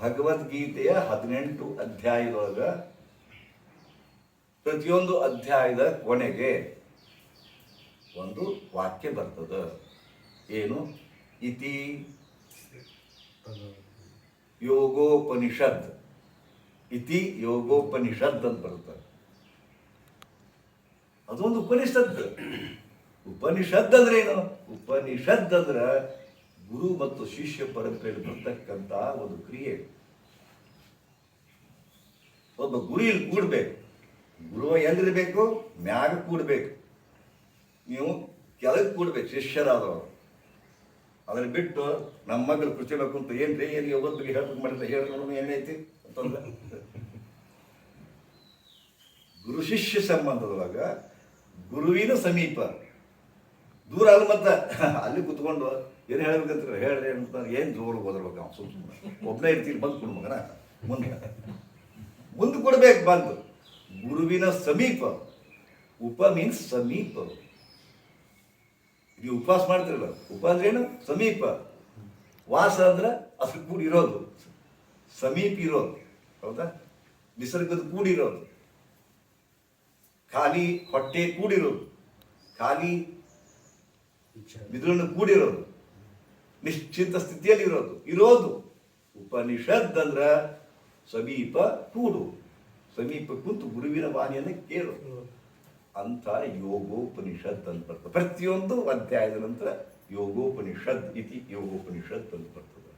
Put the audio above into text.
ಭಗವದ್ಗೀತೆಯ ಹದಿನೆಂಟು ಅಧ್ಯಾಯದೊಳಗ ಪ್ರತಿಯೊಂದು ಅಧ್ಯಾಯದ ಕೊನೆಗೆ ಒಂದು ವಾಕ್ಯ ಬರ್ತದ. ಏನು? ಇತಿ ಯೋಗೋಪನಿಷದ್. ಇತಿ ಯೋಗೋಪನಿಷದ್ ಅಂತ ಬರುತ್ತೆ. ಅದೊಂದು ಉಪನಿಷತ್ ಉಪನಿಷದ್ ಅಂದ್ರೆ ಏನು? ಉಪನಿಷದ್ ಅಂದ್ರ ಗುರು ಮತ್ತು ಶಿಷ್ಯ ಪರಂಪರೆಯಲ್ಲಿ ಬರ್ತಕ್ಕಂತ ಒಂದು ಕ್ರಿಯೆ. ಒಬ್ಬ ಗುರಿಯಲ್ಲಿ ಕೂಡಬೇಕು. ಗುರು ಎಲ್ಲಿರ್ಬೇಕು ಮ್ಯಾಗ ಕೂಡ್ಬೇಕು. ನೀವು ಕೆಳಗೆ ಕೂಡ್ಬೇಕು, ಶಿಷ್ಯರಾದವರು. ಅದನ್ನ ಬಿಟ್ಟು ನಮ್ಮ ಮಗಳು ಕೃಷಿಬೇಕು ಅಂತ ಏನು ಯೋಗದ ಬಗ್ಗೆ ಹೇಳ್ಬೇಕು ಮಾಡಿದ್ರೆ ಹೇಳಿ ನೋಡೋಣ ಏನೈತಿ ಅಂತಂದ್ರೆ. ಗುರು ಶಿಷ್ಯ ಸಂಬಂಧದೊಳಗ ಗುರುವಿನ ಸಮೀಪ ದೂರ ಅಲ್ಲ ಮತ್ತೆ ಅಲ್ಲಿ ಕುತ್ಕೊಂಡು ಏನು ಹೇಳ್ಬೇಕಂತ ಹೇಳ್ರಿ ಅಂತ ಏನು ಜೋರು ಓದಿರ್ಬೇಕು ಅವ್ನು? ಸುಮ್ಮನೆ ಒಬ್ಬನೇ ಇರ್ತೀನಿ, ಬಂದು ಕೊಡು ಮಗನ. ಮುಂದೆ. ಮುಂದೆ ಕೊಡ್ಬೇಕು, ಬಂದು. ಗುರುವಿನ ಸಮೀಪ. ಉಪ ಮೀನ್ಸ್ ಸಮೀಪ. ನೀವು ಉಪವಾಸ ಮಾಡ್ತಿರಲ್ಲ. ಉಪ ಅಂದ್ರೆ ಏನು? ಸಮೀಪ. ವಾಸ ಅಂದ್ರೆ ಅದ್ರ ಕೂಡಿ ಇರೋದು. ಸಮೀಪ ಇರೋದು. ಹೌದಾ? ನಿಸರ್ಗದ ಕೂಡಿರೋದು ಖಾಲಿ ಹೊಟ್ಟೆ ಕೂಡಿರೋದು ಖಾಲಿ ಮಿದುಳನ್ನು ಕೂಡಿರೋದು, ನಿಶ್ಚಿತ ಸ್ಥಿತಿಯಲ್ಲಿ ಇರೋದು. ಇರೋದು ಉಪನಿಷದ್ ಅಂದ್ರ ಸಮೀಪ ಕೂಡು. ಸಮೀಪ ಕುಂತು ಗುರುವಿನ ವಾಣಿಯನ್ನು ಕೇಳು. ಅಂತ ಯೋಗೋಪನಿಷತ್ ಅಂತ ಬರ್ತದೆ ಪ್ರತಿಯೊಂದು ಅಧ್ಯಾಯದ ನಂತರ ಯೋಗೋಪನಿಷದ್ ಇತಿ ಯೋಗೋಪನಿಷತ್ ಅಂತ ಬರ್ತದೆ.